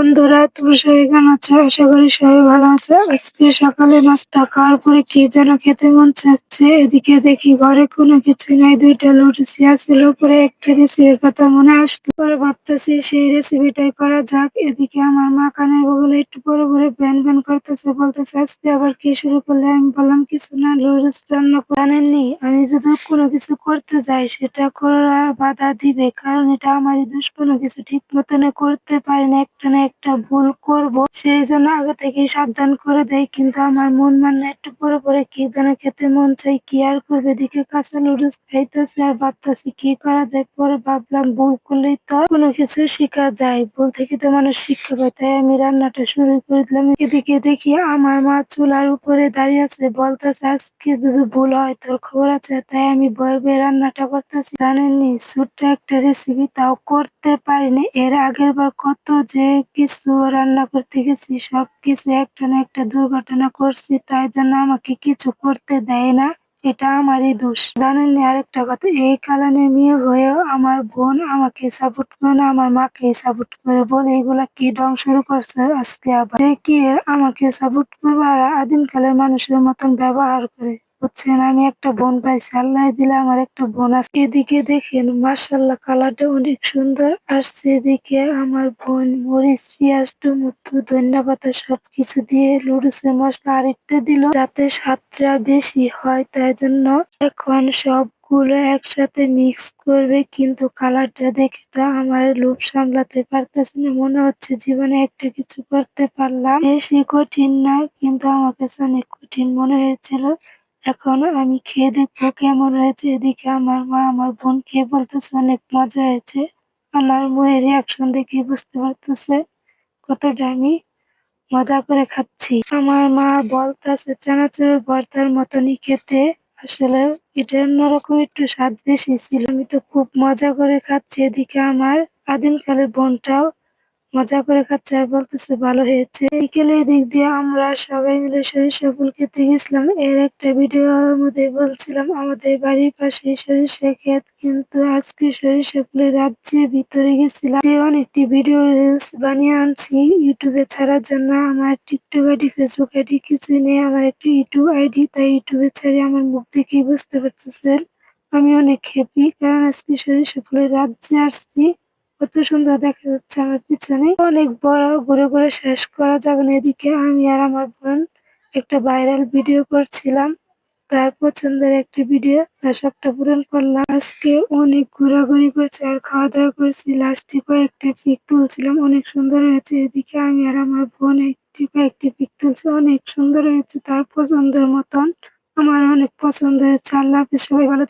বন্ধুরা তোমরা সবাই কেমন আছো? আশা করি সবাই ভালো আছে। আজকে সকালে নাস্তা খাওয়ার পরে কি যেন খেতে মন চাচ্ছে। এদিকে দেখি ঘরে কোনো কিছুই নাই। দুইটা লুচি আছিল পরে একটা রেসিপির কথা মনে আসতে পরে ভাবতেছি সেই রেসিপিটাই করা যাক। এদিকে আমার মা কানের বগলে একটু পরে পরে ব্যান ব্যান করতেছে, বলতেছে, আজকে আবার কি শুরু করলে? আমি বললাম, কিছু না লুডুস রান্না করে- জানেননি, আমি যদি কোনো কিছু করতে যাই, সেটা করার বাধা দিবে। কারণ এটা আমারই দোষ কোনো কিছু ঠিক মতন করতে পারি না। একটা না একটা ভুল করব সেই জন্য আগে থেকেই সাবধান করে দেয়। কিন্তু আমার মন মানে একটু পরে পরে কি যেন খেতে মন চাই কি আর করবে? এদিকে কাঁচা নুডলস খাইতেছি আর ভাবতেছি কি করা যায়? পরে ভাবলাম ভুল করলেই তো কোনো কিছু শেখা যায়। ভুল থেকে তো মানুষ শিক্ষা পায়, তাই আমি রান্নাটা শুরু করে দিলাম। এদিকে দেখি আমার মা চুলার উপরে দাঁড়িয়ে আছে, বলতেছে, আজকে যদি ভুল হয় তোর খবর আছে? তাই আমি বয়ে বয়ে রান্নাটা করতেছি। জানেননি, ছোট্ট একটা রেসিপি তাও করতে পারিনি। এর আগের বার কত যে কিছু রান্না করতে গেছি সব কিছু একটা না একটা দুর্ঘটনা করছি, তাই জন্য আমাকে কিছু করতে দেয় না, এটা আমারই দোষ। জানেন আরেকটা কথা, এই কারণে মেয়ে হয়েও আমার বোন আমাকে সাপোর্ট করে না, আমার মাকে সাপোর্ট করে বলে এগুলা কি ডং শুরু করছে আজকে আবার? কি আমাকে সাপোর্ট করবে আর আদিমকালের মানুষের মতন ব্যবহার করে। বুঝছেন, আমি একটা বোন পাইছি, আল্লাহ দিলে আমার একটা বোন আছে। এদিকে দেখেন মার্শাল্লাহ কালারটা অনেক সুন্দর। আসছে এদিকে আমার বোন, মরিচ, পেঁয়াজ, টমেটো ধনিয়া পাতা সবকিছু দিয়ে লুডুসের মশলা আরেকটা দিল, যাতে স্বাদটা বেশি হয়। তাই জন্য এখন সবগুলো একসাথে মিক্স করবে, কিন্তু কালারটা দেখে তো আমার লোভ সামলাতে পারতেছে না। মনে হচ্ছে জীবনে একটা কিছু করতে পারলাম। বেশি কঠিন না, কিন্তু আমার কাছে অনেক কঠিন মনে হয়েছিল। এখন আমি খেয়ে দেখব কেমন হয়েছে। এদিকে আমার মা আমার বোন খেয়ে বলতেছে, অনেক মজা হয়েছে। আমার বউয়ের রিয়াকশন দেখে বুঝতে পারতেছে কতটা আমি মজা করে খাচ্ছি। আমার মা বলতেছে চানাচুরের ভর্তার মতনই খেতে। আসলে এটা অন্যরকম একটু স্বাদ বেশি ছিল। আমি তো খুব মজা করে খাচ্ছি। এদিকে আমার আদিমকালের বোনটাও মজা করে খাচ্ছে আর বলতেছে, ভালো হয়েছে। বিকেলে দিক দিয়ে আমরা সবাই মিলে সরিষা ফুল খেতে গেছিলাম। এর একটা ভিডিওর মধ্যে বলছিলাম, আমাদের বাড়ির পাশে সরিষা খেত কিন্তু আজকে সরিষা ফুলের রাজ্যে ভিতরে গেছিলাম। যে অনেকটি ভিডিও রিলস বানিয়ে আনছি ইউটিউবে ছাড়ার জন্য। আমার টিকটক আইডি ফেসবুক আইডি কিছুই নেই, আমার একটি ইউটিউব আইডি, তাই ইউটিউবে ছাড়ি আমার মুখ দেখেই বুঝতে পারতেছেন। আমি অনেক হ্যাপি কারণ আজকে সরিষা ফুলের রাজ্যে আসছি। কত সুন্দর দেখা যাচ্ছে আমার পিছনে। অনেক বড় ঘুরে ঘুরে শেষ করা যাবে না এদিকে। আমি আর আমার বোন একটা ভাইরাল ভিডিও করছিলাম। তার পছন্দের একটি ভিডিও তার সবটা পূরণ করলাম। আজকে অনেক ঘোরাঘুরি করছি আর খাওয়া দাওয়া করছি। লাস্টে কয়েকটি পিক তুলছিলাম। অনেক সুন্দর হয়েছে। এদিকে আমি আর আমার বোন একটি কয়েকটি পিক তুলছি। অনেক সুন্দর হয়েছে তার পছন্দের মতন। আমার অনেক পছন্দ হয়েছে। আল্লাহ সবাই ভালো।